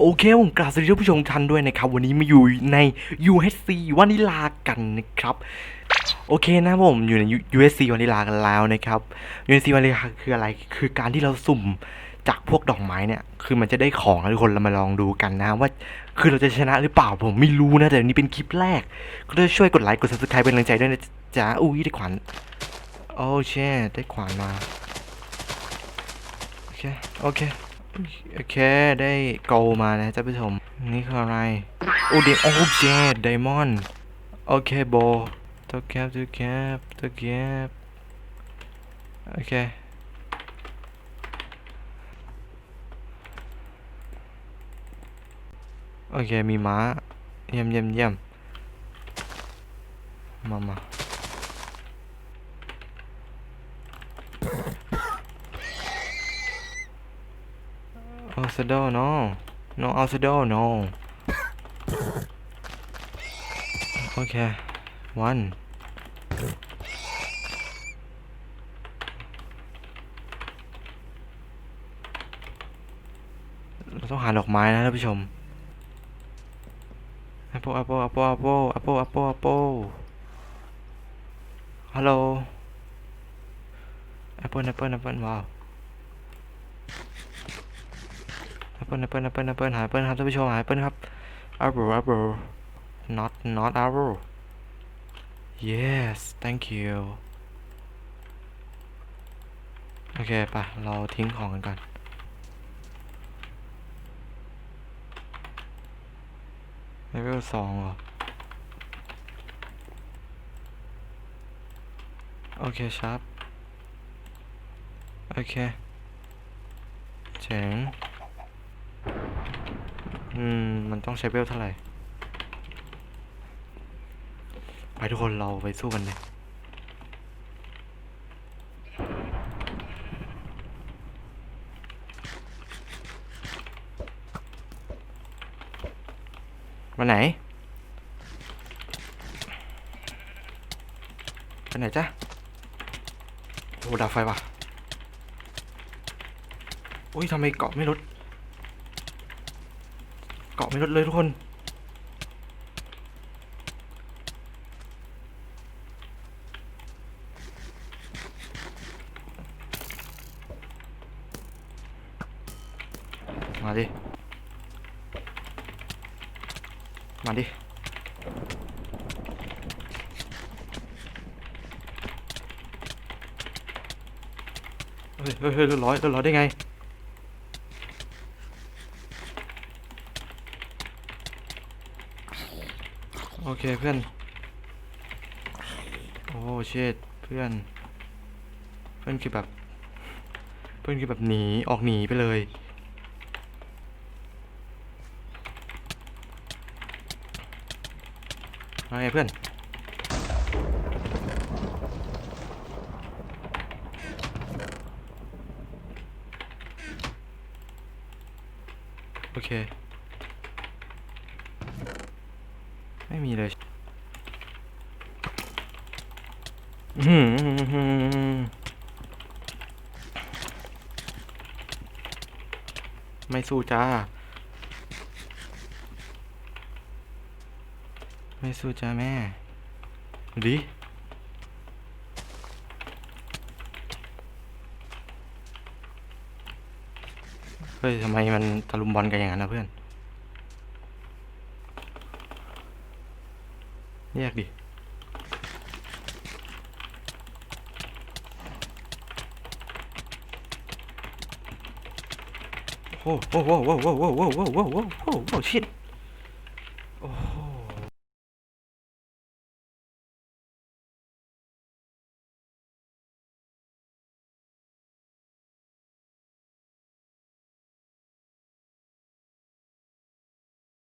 โอเคผมกราบสวัสดีท่านผู้ชมทุกท่านด้วยนะครับ วันนี้มาอยู่ใน UHC วานิลากันนะครับ โอเคนะผมอยู่ใน USC วานิลากันแล้วนะครับ USC วานิลาคืออะไรคือการที่เราสุ่มจากพวกดอกไม้เนี่ย คือมันจะได้ของนะทุกคนเรามาลองดูกันนะว่า คือเราจะชนะหรือเปล่าผมไม่รู้นะ แต่อันนี้เป็นคลิปแรก ก็ช่วยกดไลค์กด subscribe เป็นกำลังใจด้วยนะจ๊ะอุ้ยได้ขวานโอ้เช่ได้ขวานมาโอเคโอเค โอเคได้โกลมานะท่านผู้ชม นี่คืออะไรโอ้เดโอ้เจดไดมอนด์โอเคโบตัวแคบตัวแคบตัวแคบโอเคโอเค มีม้า เยี่ยมเยี่ยมเยี่ยมมามา อัลซาดอร์น้องน้องอัลซาดอร์น้องโอเค one เราต้องหาดอกไม้นะท่านผู้ชม apple apple apple apple apple apple apple hello apple apple apple ว้าว เปิลแอปเปิลแอปเปิลแอปเปิลหาแอปเปิลครับท่านผู้ชมหาแอปเปิลครับ apple apple not not apple yes thank you โอเคไปเราทิ้งของกันก่อนเลเวลสองเหรอ โอเคชับ โอเคเจ๋ง อืม มันต้องใช้เวลเท่าไหร่ ไปทุกคนเราไปสู้กันเลยมาไหนไปไหนจ๊ะโอ้ดับไฟว่ะอุ้ยทำไมเกาะไม่ลด เกาะไม่ลดเลยทุกคนมาดิ มาดิ เฮ้ยเฮ้ยเฮ้ยเรียบร้อยเรียบร้อยได้ไง โอเคเพื่อน โอ้เชดเพื่อน เพื่อนคือแบบ เพื่อนคือแบบหนีออกหนีไปเลยมาไงเพื่อนโอเค ไม่มีเลยไม่สู้จ้า ไม่สู้จ้าแม่ดิเฮ้ยทำไมมันตะลุมบอลกันอย่างนั้นนะเพื่อน แยกดิโอ้โหโอ้โหโอ้โหโอ้โหโอ้โหโอ้โหโอ้โหโอ้โหโอ้โหชิดโอ้โห